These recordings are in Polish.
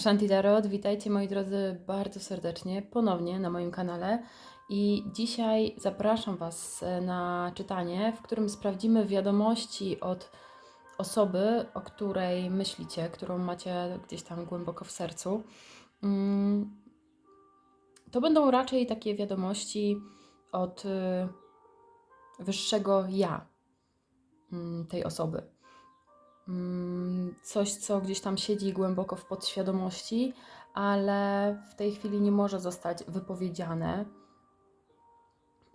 Ashanti Tarot, witajcie moi drodzy bardzo serdecznie ponownie na moim kanale i dzisiaj zapraszam Was e, na czytanie, w którym sprawdzimy wiadomości od osoby, o której myślicie, którą macie gdzieś tam głęboko w sercu. Mm, To będą raczej takie wiadomości od y, wyższego ja mm, tej osoby coś, co gdzieś tam siedzi głęboko w podświadomości, ale w tej chwili nie może zostać wypowiedziane.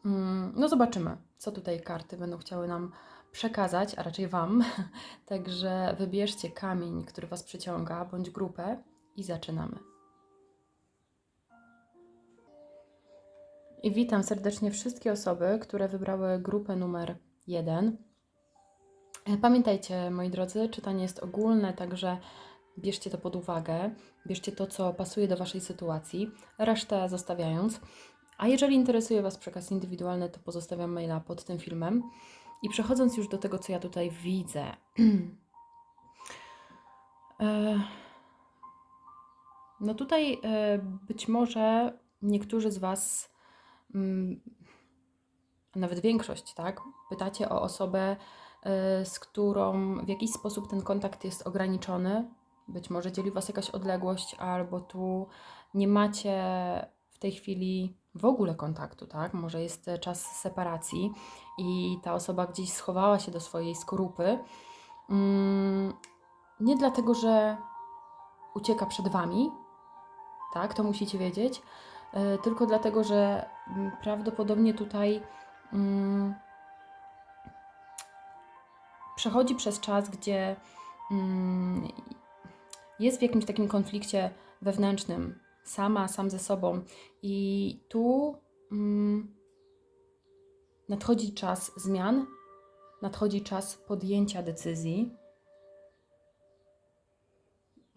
Mm, No, zobaczymy, co tutaj karty będą chciały nam przekazać, a raczej Wam. Także wybierzcie kamień, który Was przyciąga, bądź grupę i zaczynamy. I witam serdecznie wszystkie osoby, które wybrały grupę numer 1. E, Pamiętajcie, moi drodzy, czytanie jest ogólne, także bierzcie to pod uwagę, bierzcie to, co pasuje do Waszej sytuacji, resztę zostawiając. A jeżeli interesuje Was przekaz indywidualny, to pozostawiam maila pod tym filmem. I przechodząc już do tego, co ja tutaj widzę. E, No tutaj e, być może niektórzy z Was, mm, nawet większość, tak, pytacie o osobę, z którą w jakiś sposób ten kontakt jest ograniczony. Być może dzieli Was jakaś odległość, albo tu nie macie w tej chwili w ogóle kontaktu, tak? Może jest czas separacji i ta osoba gdzieś schowała się do swojej skorupy. Mm, Nie dlatego, że ucieka przed Wami, tak? To musicie wiedzieć, e, tylko dlatego, że mm, prawdopodobnie tutaj mm, przechodzi przez czas, gdzie mm, jest w jakimś takim konflikcie wewnętrznym, sama, sam ze sobą. I tu mm, nadchodzi czas zmian, nadchodzi czas podjęcia decyzji.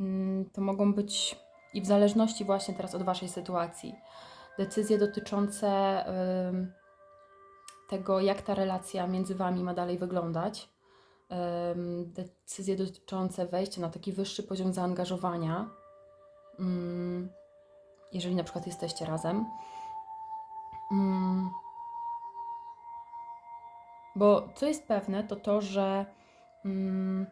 Mm, To mogą być i w zależności właśnie teraz od Waszej sytuacji, decyzje dotyczące tego, jak ta relacja między Wami ma dalej wyglądać, decyzje dotyczące wejścia na taki wyższy poziom zaangażowania, ym, jeżeli na przykład jesteście razem. Ym, Bo co jest pewne, to to, że ym,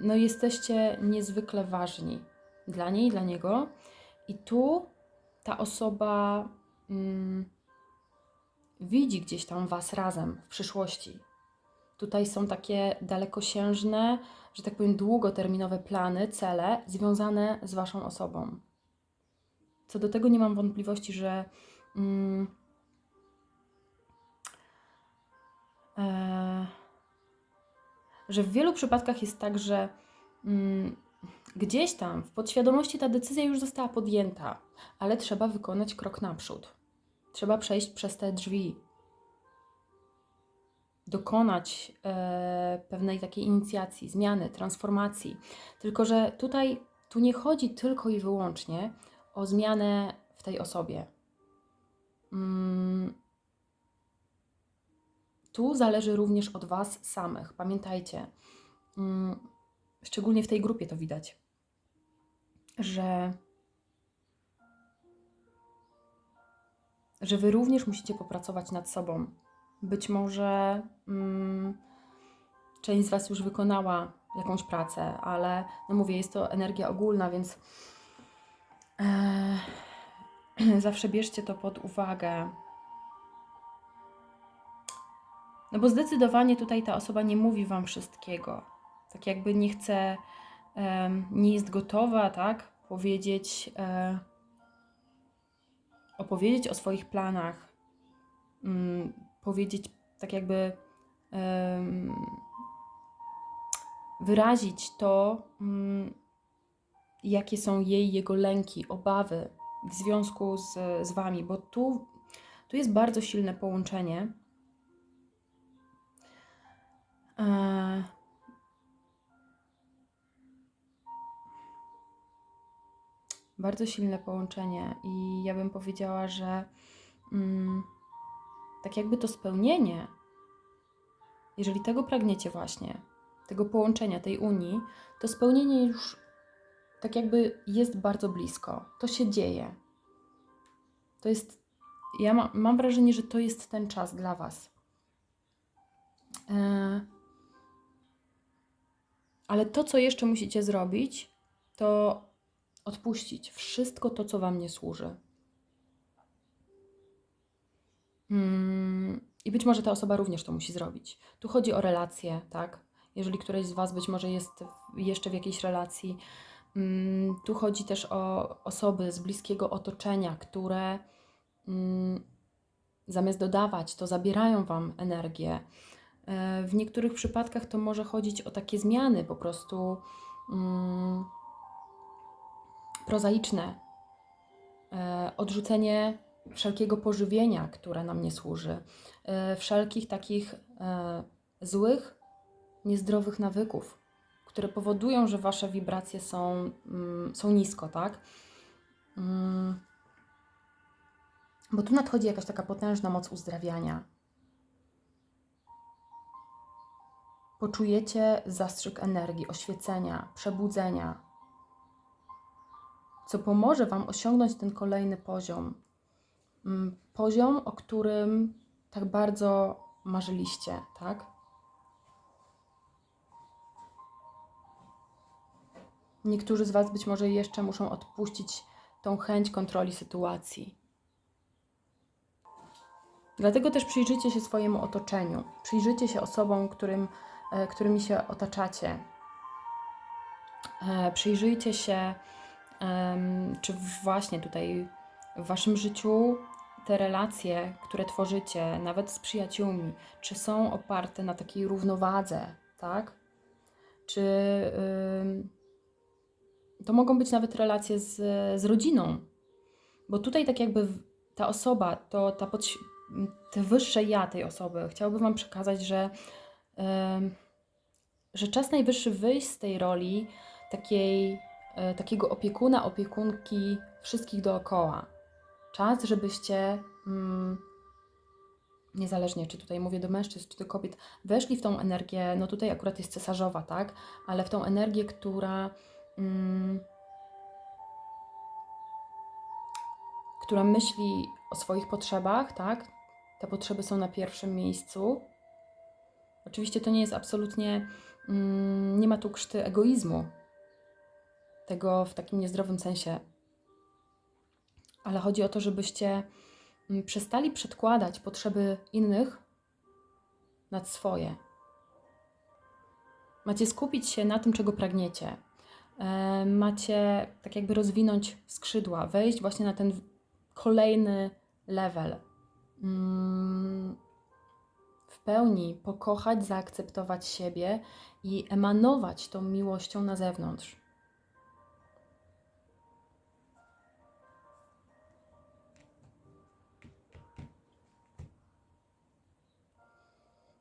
no jesteście niezwykle ważni dla niej, dla niego. I tu ta osoba mm, widzi gdzieś tam Was razem w przyszłości. Tutaj są takie dalekosiężne, że tak powiem, długoterminowe plany, cele związane z Waszą osobą. Co do tego nie mam wątpliwości, że. Mm, e, że w wielu przypadkach jest tak, że mm, gdzieś tam w podświadomości ta decyzja już została podjęta, ale trzeba wykonać krok naprzód. Trzeba przejść przez te drzwi, dokonać e, pewnej takiej inicjacji, zmiany, transformacji. Tylko, że tutaj tu nie chodzi tylko i wyłącznie o zmianę w tej osobie. Mm, tu zależy również od Was samych. Pamiętajcie, mm, szczególnie w tej grupie to widać, że, że Wy również musicie popracować nad sobą. Być może mm, część z Was już wykonała jakąś pracę, ale no mówię, jest to energia ogólna, więc e, zawsze bierzcie to pod uwagę. No bo zdecydowanie tutaj ta osoba nie mówi Wam wszystkiego. Tak jakby nie chce, em, nie jest gotowa, tak? Powiedzieć, e, opowiedzieć o swoich planach, mm, powiedzieć tak jakby wyrazić to, mm, jakie są jej, jego lęki, obawy w związku z, z Wami, bo tu, tu jest bardzo silne połączenie. E, bardzo silne połączenie i ja bym powiedziała, że mm, tak jakby to spełnienie, jeżeli tego pragniecie właśnie, tego połączenia, tej unii, to spełnienie już tak jakby jest bardzo blisko. To się dzieje. To jest. Ja ma, mam wrażenie, że to jest ten czas dla Was. E, ale to, co jeszcze musicie zrobić, to odpuścić wszystko to, co Wam nie służy. Mm, I być może ta osoba również to musi zrobić. Tu chodzi o relacje, tak? Jeżeli któreś z Was być może jest jeszcze w jakiejś relacji, mm, tu chodzi też o osoby z bliskiego otoczenia, które mm, zamiast dodawać, to zabierają Wam energię. E, w niektórych przypadkach to może chodzić o takie zmiany po prostu prozaiczne, e, odrzucenie wszelkiego pożywienia, które nam nie służy, e, wszelkich takich e, złych, niezdrowych nawyków, które powodują, że wasze wibracje są, mm, są nisko, tak? Mm. Bo tu nadchodzi jakaś taka potężna moc uzdrawiania. Poczujecie zastrzyk energii, oświecenia, przebudzenia, co pomoże Wam osiągnąć ten kolejny poziom. Mm, poziom, o którym tak bardzo marzyliście, tak? Niektórzy z Was być może jeszcze muszą odpuścić tą chęć kontroli sytuacji. Dlatego też przyjrzyjcie się swojemu otoczeniu, przyjrzyjcie się osobom, którym, e, którymi się otaczacie. E, przyjrzyjcie się czy właśnie tutaj w Waszym życiu te relacje, które tworzycie, nawet z przyjaciółmi, czy są oparte na takiej równowadze, tak? Czy to mogą być nawet relacje z, z rodziną, bo tutaj tak jakby ta osoba, to ta te wyższe ja tej osoby, chciałabym Wam przekazać, że, że czas najwyższy wyjść z tej roli takiej E, takiego opiekuna, opiekunki wszystkich dookoła. Czas, żebyście, mm, niezależnie czy tutaj mówię do mężczyzn, czy do kobiet, weszli w tą energię, no tutaj akurat jest cesarzowa, tak, ale w tą energię, która. Mm, która myśli o swoich potrzebach, tak? Te potrzeby są na pierwszym miejscu. Oczywiście to nie jest absolutnie, mm, nie ma tu krzty egoizmu, tego w takim niezdrowym sensie. Ale chodzi o to, żebyście mm, przestali przedkładać potrzeby innych nad swoje. Macie skupić się na tym, czego pragniecie. E, macie tak jakby rozwinąć skrzydła, wejść właśnie na ten kolejny level. Mm, w pełni pokochać, zaakceptować siebie i emanować tą miłością na zewnątrz.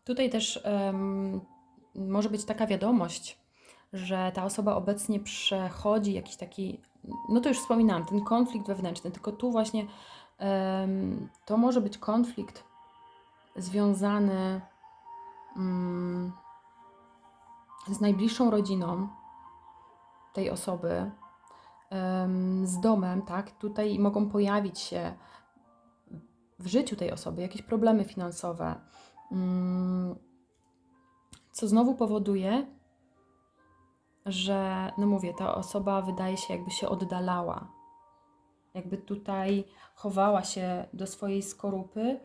Tutaj też um, może być taka wiadomość, że ta osoba obecnie przechodzi jakiś taki, no to już wspominałam, ten konflikt wewnętrzny, tylko tu właśnie um, to może być konflikt związany um, z najbliższą rodziną tej osoby, z domem, tak? Tutaj mogą pojawić się w życiu tej osoby jakieś problemy finansowe, co znowu powoduje, że, no mówię, ta osoba wydaje się jakby się oddalała. Jakby tutaj chowała się do swojej skorupy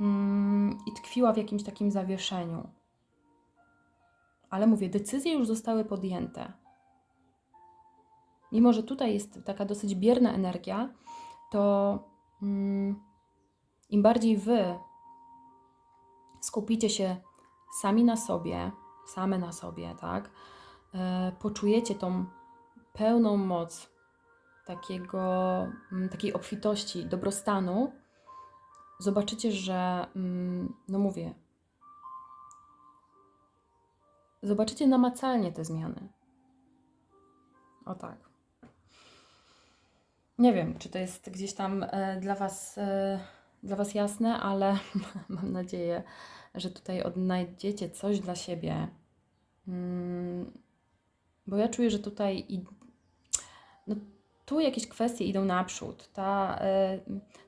mm, i tkwiła w jakimś takim zawieszeniu. Ale mówię, decyzje już zostały podjęte. Mimo, że tutaj jest taka dosyć bierna energia, to mm, im bardziej wy skupicie się sami na sobie, same na sobie, tak? E, poczujecie tą pełną moc takiego, mm, takiej obfitości, dobrostanu, zobaczycie, że, mm, no mówię, zobaczycie namacalnie te zmiany. O tak. Nie wiem, czy to jest gdzieś tam e, dla Was, e, dla Was jasne, ale mam nadzieję, że tutaj odnajdziecie coś dla siebie. Mm, bo ja czuję, że tutaj i no, tu jakieś kwestie idą naprzód. Ta, e,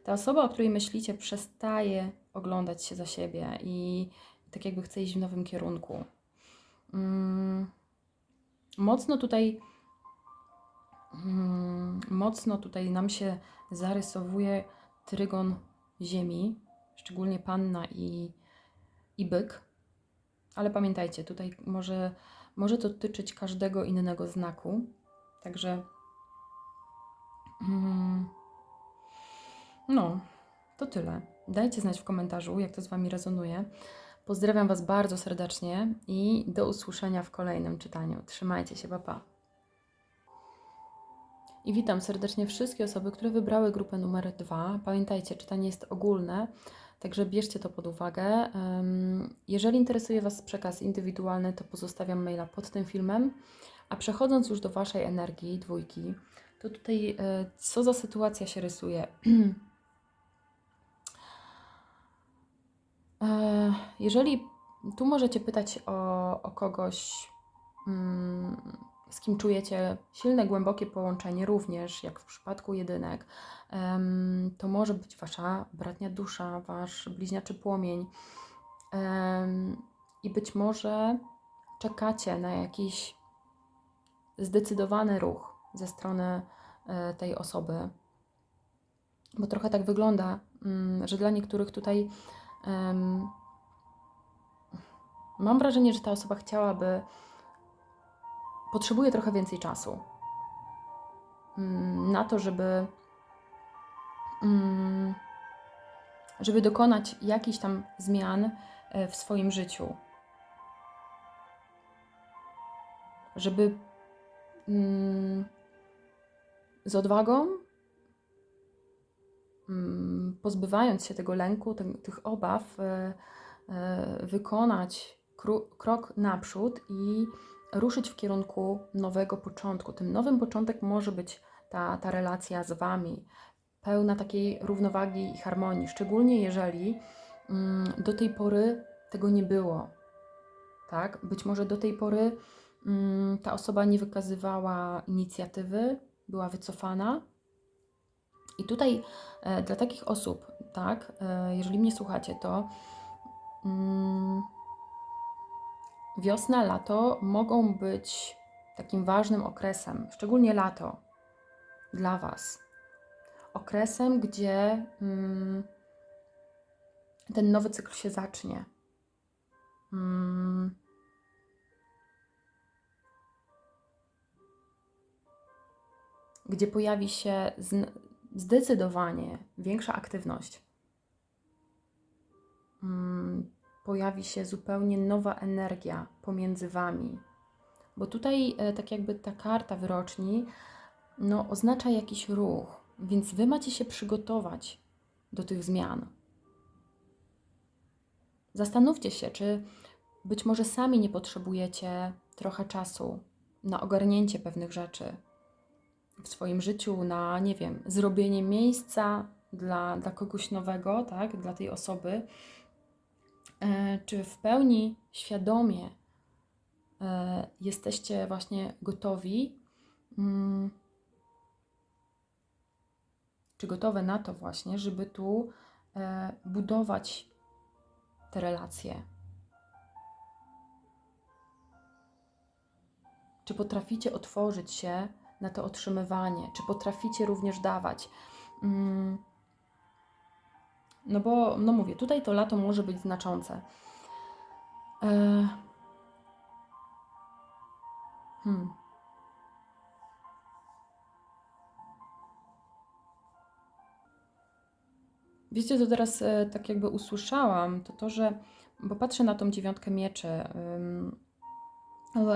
ta osoba, o której myślicie, przestaje oglądać się za siebie i tak jakby chce iść w nowym kierunku. Mm, mocno tutaj mm, mocno tutaj nam się zarysowuje trygon Ziemi, szczególnie Panna i, i Byk. Ale pamiętajcie, tutaj może, może to dotyczyć każdego innego znaku. Także mm, no, to tyle. Dajcie znać w komentarzu, jak to z Wami rezonuje. Pozdrawiam Was bardzo serdecznie i do usłyszenia w kolejnym czytaniu. Trzymajcie się, papa. I witam serdecznie wszystkie osoby, które wybrały grupę numer dwa. Pamiętajcie, czytanie jest ogólne, także bierzcie to pod uwagę. Jeżeli interesuje Was przekaz indywidualny, to pozostawiam maila pod tym filmem. A przechodząc już do Waszej energii, dwójki, to tutaj e, co za sytuacja się rysuje? E, Jeżeli tu możecie pytać o, o kogoś, mm, z kim czujecie silne, głębokie połączenie, również jak w przypadku jedynek, to może być wasza bratnia dusza, wasz bliźniaczy płomień. I być może czekacie na jakiś zdecydowany ruch ze strony e, tej osoby. Bo trochę tak wygląda, mm, że dla niektórych tutaj mam wrażenie, że ta osoba chciałaby, potrzebuje trochę więcej czasu mm, na to, żeby, mm, żeby dokonać jakichś tam zmian e, w swoim życiu. Żeby mm, z odwagą, pozbywając się tego lęku, tych obaw, e, e, wykonać krok naprzód i ruszyć w kierunku nowego początku. Tym nowym początek może być ta, ta relacja z Wami, pełna takiej równowagi i harmonii, szczególnie jeżeli mm, do tej pory tego nie było. Tak? Być może do tej pory mm, ta osoba nie wykazywała inicjatywy, była wycofana. I tutaj e, dla takich osób, tak, e, jeżeli mnie słuchacie, to mm, wiosna, lato mogą być takim ważnym okresem, szczególnie lato dla Was. Okresem, gdzie mm, ten nowy cykl się zacznie. Mm, gdzie pojawi się zdecydowanie większa aktywność. Mm, pojawi się zupełnie nowa energia pomiędzy Wami. Bo tutaj, e, tak jakby ta karta wyroczni, no, oznacza jakiś ruch, więc Wy macie się przygotować do tych zmian. Zastanówcie się, czy być może sami nie potrzebujecie trochę czasu na ogarnięcie pewnych rzeczy w swoim życiu, na, nie wiem, zrobienie miejsca dla, dla kogoś nowego, tak, dla tej osoby, czy w pełni świadomie e, jesteście właśnie gotowi, mm, czy gotowe na to właśnie, żeby tu e, budować te relacje? Czy potraficie otworzyć się na to otrzymywanie? Czy potraficie również dawać? Mm, No bo, no mówię, tutaj to lato może być znaczące. E, Hmm. Wiecie, co teraz e, tak jakby usłyszałam, to to, że, bo patrzę na tą dziewiątkę mieczy, ym,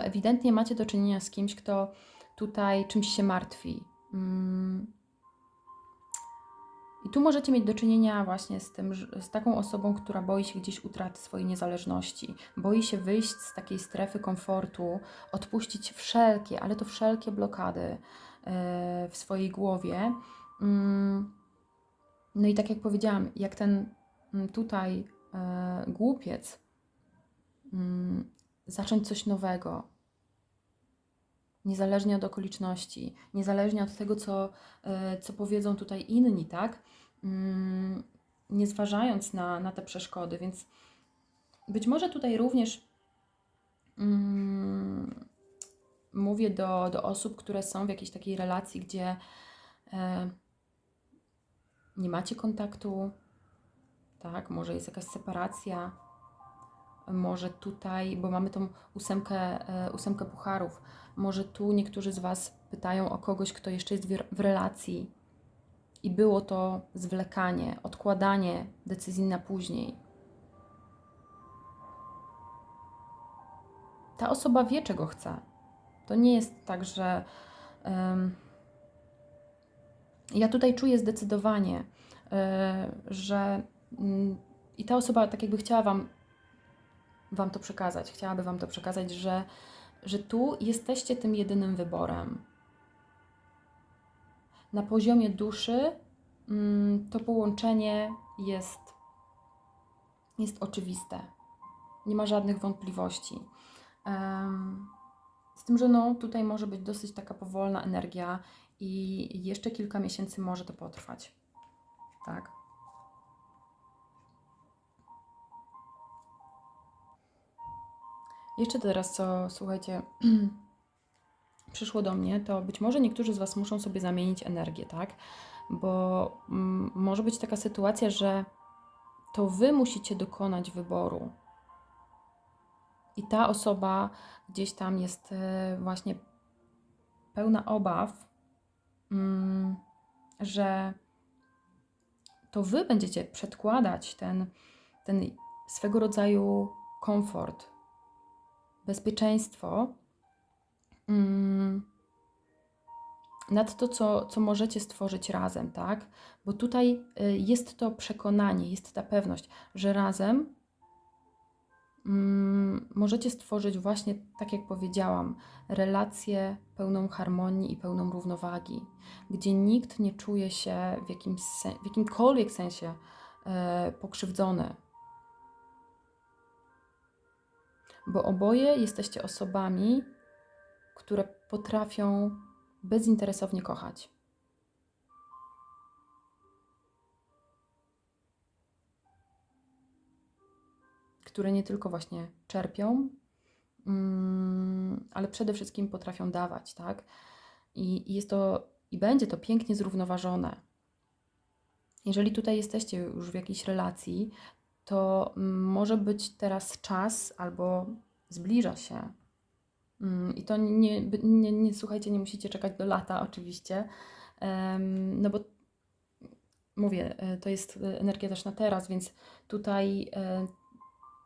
ewidentnie macie do czynienia z kimś, kto tutaj czymś się martwi. Ym, I tu możecie mieć do czynienia właśnie z tym, z taką osobą, która boi się gdzieś utraty swojej niezależności, boi się wyjść z takiej strefy komfortu, odpuścić wszelkie, ale to wszelkie blokady e, w swojej głowie. Ym, no i tak jak powiedziałam, jak ten mm, tutaj e, głupiec mm, zacząć coś nowego, niezależnie od okoliczności, niezależnie od tego, co, e, co powiedzą tutaj inni, tak? Mm, Nie zważając na, na te przeszkody, więc być może tutaj również mm, mówię do, do osób, które są w jakiejś takiej relacji, gdzie e, nie macie kontaktu, tak? Może jest jakaś separacja, może tutaj, bo mamy tą ósemkę, e, ósemkę pucharów, może tu niektórzy z Was pytają o kogoś, kto jeszcze jest w, w relacji i było to zwlekanie, odkładanie decyzji na później. Ta osoba wie, czego chce. To nie jest tak, że em, ja tutaj czuję zdecydowanie, e, że mm, i ta osoba tak jakby chciała Wam, wam to przekazać, chciałaby Wam to przekazać, że, że tu jesteście tym jedynym wyborem. Na poziomie duszy mm, to połączenie jest, jest oczywiste. Nie ma żadnych wątpliwości. Z tym, że no, tutaj może być dosyć taka powolna energia i jeszcze kilka miesięcy może to potrwać. Tak. Jeszcze teraz, co słuchajcie, przyszło do mnie, to być może niektórzy z Was muszą sobie zamienić energię, tak? Bo mm, może być taka sytuacja, że to Wy musicie dokonać wyboru. I ta osoba gdzieś tam jest e, właśnie pełna obaw, mm, że to Wy będziecie przedkładać ten, ten swego rodzaju komfort, bezpieczeństwo nad to, co, co możecie stworzyć razem, tak? Bo tutaj y, jest to przekonanie, jest ta pewność, że razem mm, możecie stworzyć właśnie, tak jak powiedziałam, relację pełną harmonii i pełną równowagi, gdzie nikt nie czuje się w, sen, w jakimkolwiek sensie e, pokrzywdzony. Bo oboje jesteście osobami, które potrafią bezinteresownie kochać. które nie tylko właśnie czerpią, mm, ale przede wszystkim potrafią dawać, tak? I jest to, i będzie to pięknie zrównoważone. Jeżeli tutaj jesteście już w jakiejś relacji, to może być teraz czas albo zbliża się. Mm, I to nie, nie, nie, słuchajcie, nie musicie czekać do lata, oczywiście, no bo mówię, e, to jest energia też na teraz, więc tutaj e,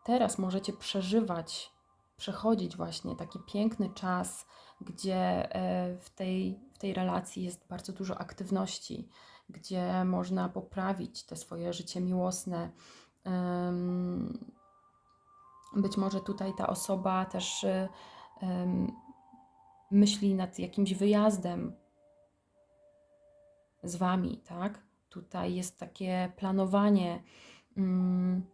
teraz możecie przeżywać, przechodzić właśnie taki piękny czas, gdzie e, w tej, w tej relacji jest bardzo dużo aktywności, gdzie można poprawić te swoje życie miłosne. Być może tutaj ta osoba też myśli nad jakimś wyjazdem z wami, tak? Tutaj jest takie planowanie. Mm,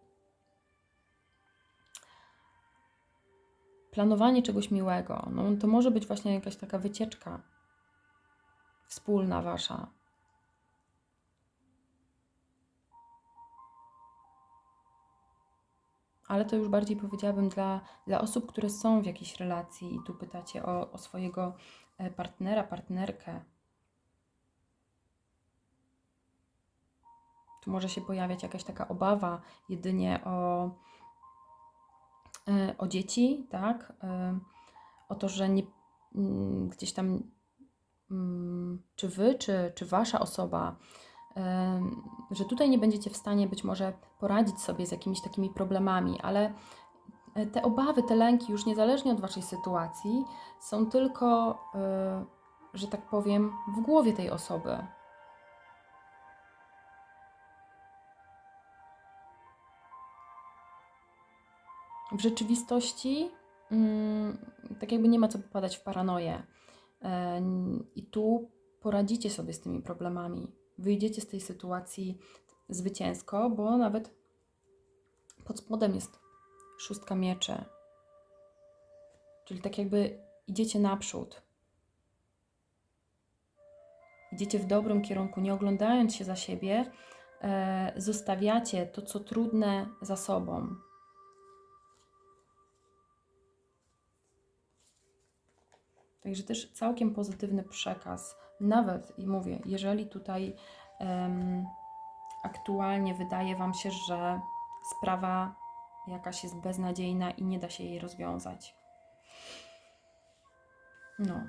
planowanie czegoś miłego. No, to może być właśnie jakaś taka wycieczka wspólna wasza. Ale to już bardziej powiedziałabym dla, dla osób, które są w jakiejś relacji i tu pytacie o, o swojego e, partnera, partnerkę. Tu może się pojawiać jakaś taka obawa jedynie o, E, o dzieci, tak? E, o to, że nie, mm, gdzieś tam, mm, czy wy, czy, czy wasza osoba, że tutaj nie będziecie w stanie być może poradzić sobie z jakimiś takimi problemami, ale te obawy, te lęki, już niezależnie od waszej sytuacji, są tylko, że tak powiem, w głowie tej osoby. w rzeczywistości mm, tak jakby nie ma co popadać w paranoję. E, I tu poradzicie sobie z tymi problemami. Wyjdziecie z tej sytuacji zwycięsko, bo nawet pod spodem jest szóstka miecze. Czyli tak jakby idziecie naprzód. idziecie w dobrym kierunku, nie oglądając się za siebie, e, zostawiacie to, co trudne za sobą. Także też całkiem pozytywny przekaz. Nawet i mówię, jeżeli tutaj em, aktualnie wydaje Wam się, że sprawa jakaś jest beznadziejna i nie da się jej rozwiązać. No,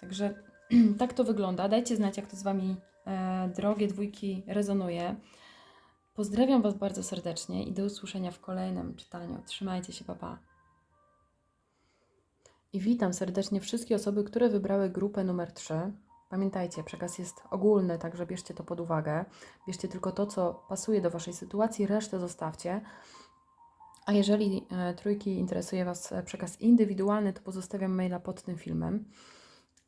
także tak to wygląda. Dajcie znać, jak to z Wami, e, drogie dwójki, rezonuje. Pozdrawiam Was bardzo serdecznie i do usłyszenia w kolejnym czytaniu. Trzymajcie się, papa. I witam serdecznie wszystkie osoby, które wybrały grupę numer 3. Pamiętajcie, przekaz jest ogólny, także bierzcie to pod uwagę. Bierzcie tylko to, co pasuje do Waszej sytuacji, resztę zostawcie. A jeżeli e, trójki interesuje Was e, przekaz indywidualny, to pozostawiam maila pod tym filmem.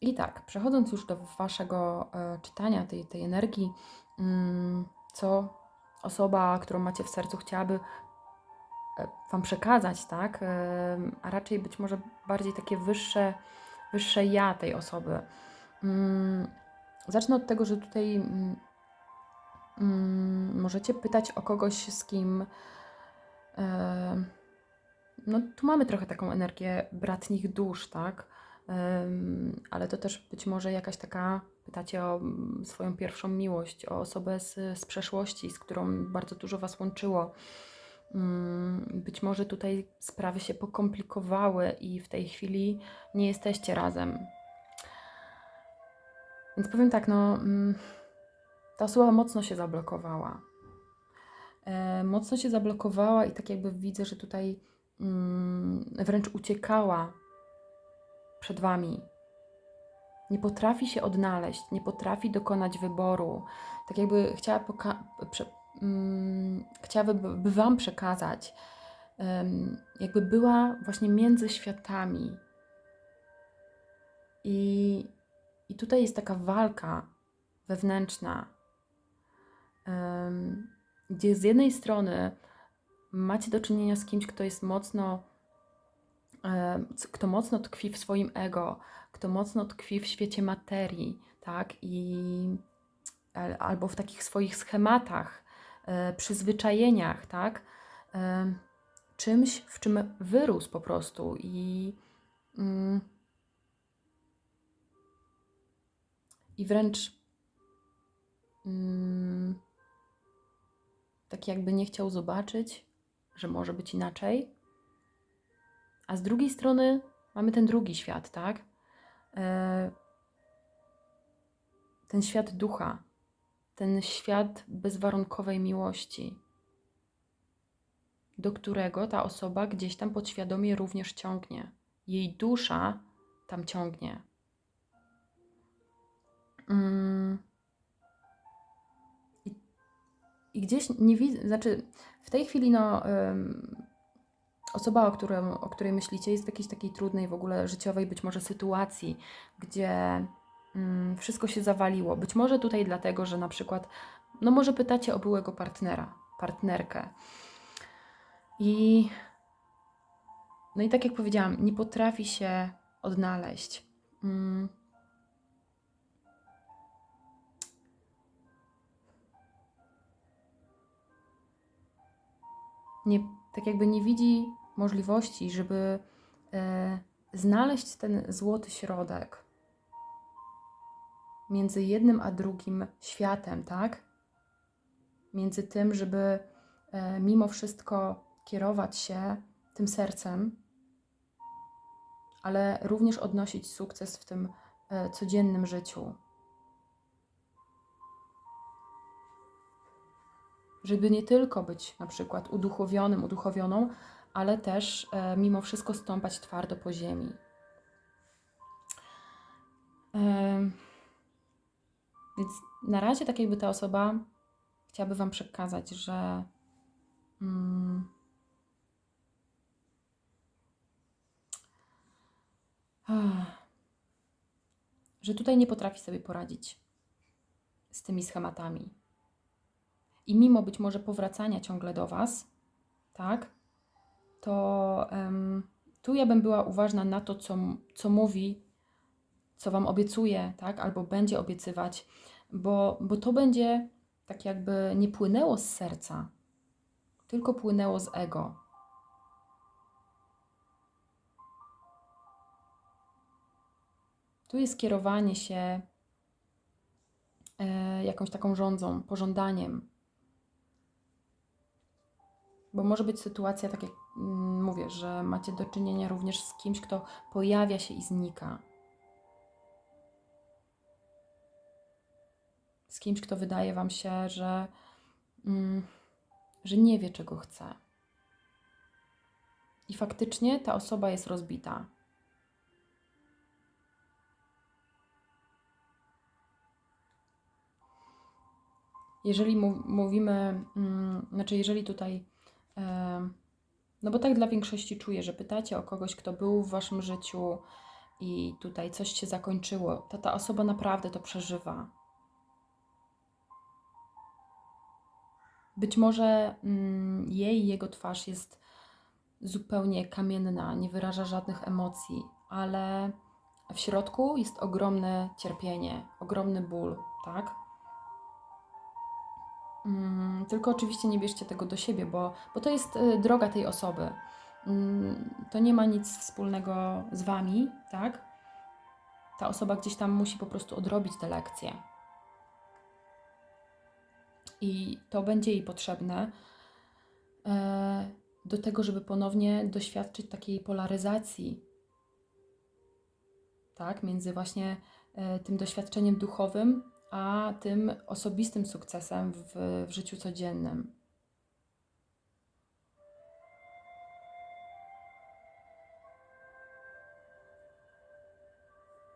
I tak, przechodząc już do Waszego e, czytania tej, tej energii, mm, co osoba, którą macie w sercu, chciałaby Wam przekazać, tak? A raczej być może bardziej takie wyższe, wyższe ja tej osoby. Mm, Zacznę od tego, że tutaj mm, mm, możecie pytać o kogoś, z kim. e, No, tu mamy trochę taką energię bratnich dusz, tak? Em, Ale to też być może jakaś taka, pytacie o swoją pierwszą miłość, o osobę z, z przeszłości, z którą bardzo dużo Was łączyło. Być może tutaj sprawy się pokomplikowały i w tej chwili nie jesteście razem. Więc powiem tak, no, mm, ta osoba mocno się zablokowała. E, mocno się zablokowała i tak jakby widzę, że tutaj mm, wręcz uciekała przed Wami. Nie potrafi się odnaleźć, nie potrafi dokonać wyboru. Tak jakby chciała, prze- mm, chciałaby by Wam przekazać, jakby była właśnie między światami. I, I tutaj jest taka walka wewnętrzna, gdzie z jednej strony macie do czynienia z kimś, kto jest mocno, kto mocno tkwi w swoim ego, kto mocno tkwi w świecie materii, tak? I al- albo w takich swoich schematach, e, przyzwyczajeniach, tak? Czymś, w czym wyrósł po prostu i mm, i wręcz mm, tak jakby nie chciał zobaczyć, że może być inaczej. A z drugiej strony mamy ten drugi świat, tak? E, ten świat ducha, ten świat bezwarunkowej miłości, do którego ta osoba gdzieś tam podświadomie również ciągnie. Jej dusza tam ciągnie. Mm. I, I gdzieś nie widzę, znaczy w tej chwili no, osoba, o, którym, o której myślicie, jest w jakiejś takiej trudnej w ogóle życiowej być może sytuacji, gdzie mm, wszystko się zawaliło. Być może tutaj dlatego, że na przykład, no może pytacie o byłego partnera, partnerkę. I no i tak jak powiedziałam, nie potrafi się odnaleźć. Mm. Nie, tak jakby nie widzi możliwości, żeby e, znaleźć ten złoty środek między jednym a drugim światem, tak? Między tym, żeby e, mimo wszystko kierować się tym sercem, ale również odnosić sukces w tym e, codziennym życiu. Żeby nie tylko być na przykład uduchowionym, uduchowioną, ale też e, mimo wszystko stąpać twardo po ziemi. Em, Więc na razie tak jakby ta osoba chciałaby Wam przekazać, że mm, że tutaj nie potrafi sobie poradzić z tymi schematami. I mimo być może powracania ciągle do Was, tak, to em, tu ja bym była uważna na to, co, co mówi, co Wam obiecuje, tak, albo będzie obiecywać, bo, bo to będzie tak jakby nie płynęło z serca, tylko płynęło z ego. Tu jest kierowanie się e, jakąś taką rządzą, pożądaniem. Bo może być sytuacja, tak jak mm, mówię, że macie do czynienia również z kimś, kto pojawia się i znika. Z kimś, kto wydaje Wam się, że, mm, że nie wie, czego chce. I faktycznie ta osoba jest rozbita. Jeżeli mówimy, mm, znaczy, jeżeli tutaj No bo tak dla większości czuję, że pytacie o kogoś, kto był w waszym życiu i tutaj coś się zakończyło. Ta, ta osoba naprawdę to przeżywa. Być może mm, jej, jego twarz jest zupełnie kamienna, nie wyraża żadnych emocji, ale w środku jest ogromne cierpienie, ogromny ból, tak? Mm, Tylko oczywiście nie bierzcie tego do siebie, bo, bo to jest y, droga tej osoby. Mm, To nie ma nic wspólnego z wami, tak? Ta osoba gdzieś tam musi po prostu odrobić te lekcje. I to będzie jej potrzebne e, do tego, żeby ponownie doświadczyć takiej polaryzacji, tak? Między właśnie e, tym doświadczeniem duchowym a tym osobistym sukcesem w, w życiu codziennym.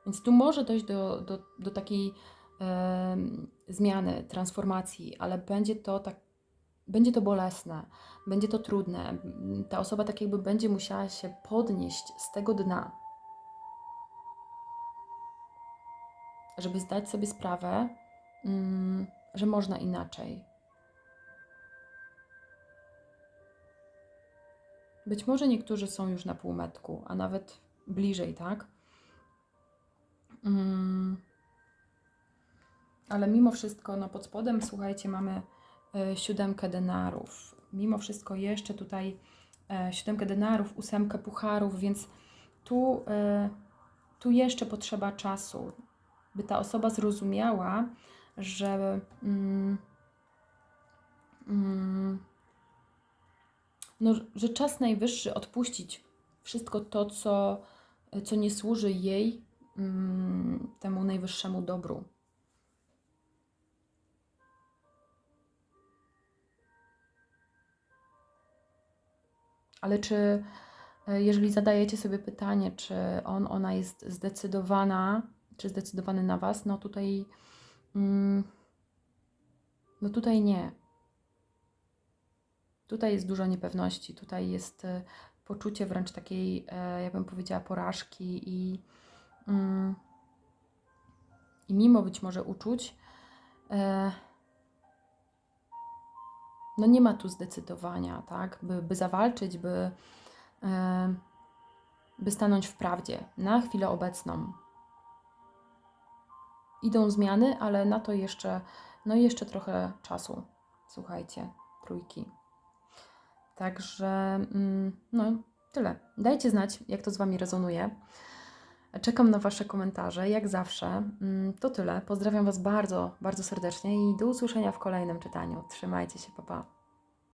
Więc tu może dojść do, do, do takiej zmiany, transformacji, ale będzie to tak, będzie to bolesne, będzie to trudne. Ta osoba tak jakby będzie musiała się podnieść z tego dna, żeby zdać sobie sprawę, mm, że można inaczej. Być może niektórzy są już na półmetku, a nawet bliżej, tak? Mm, ale mimo wszystko, no pod spodem, słuchajcie, mamy y, siódemkę denarów. Mimo wszystko jeszcze tutaj y, siódemkę denarów, ósemkę pucharów, więc tu, y, tu jeszcze potrzeba czasu by ta osoba zrozumiała, że, mm, mm, no, że czas najwyższy odpuścić wszystko to, co, co nie służy jej, mm, temu najwyższemu dobru. Ale czy, e, jeżeli zadajecie sobie pytanie, czy on, ona jest zdecydowana, czy zdecydowany na Was, no tutaj, mm, no tutaj nie. Tutaj jest dużo niepewności, tutaj jest e, poczucie wręcz takiej, e, ja bym powiedziała, porażki i, mm, i mimo być może uczuć, e, no nie ma tu zdecydowania, tak, by, by zawalczyć, by, by stanąć w prawdzie na chwilę obecną idą zmiany, ale na to jeszcze, no jeszcze trochę czasu. Słuchajcie, trójki. Także, mm, no tyle. Dajcie znać, jak to z Wami rezonuje. Czekam na Wasze komentarze, jak zawsze. Mm, To tyle. Pozdrawiam Was bardzo, bardzo serdecznie i do usłyszenia w kolejnym czytaniu. Trzymajcie się, papa. Pa.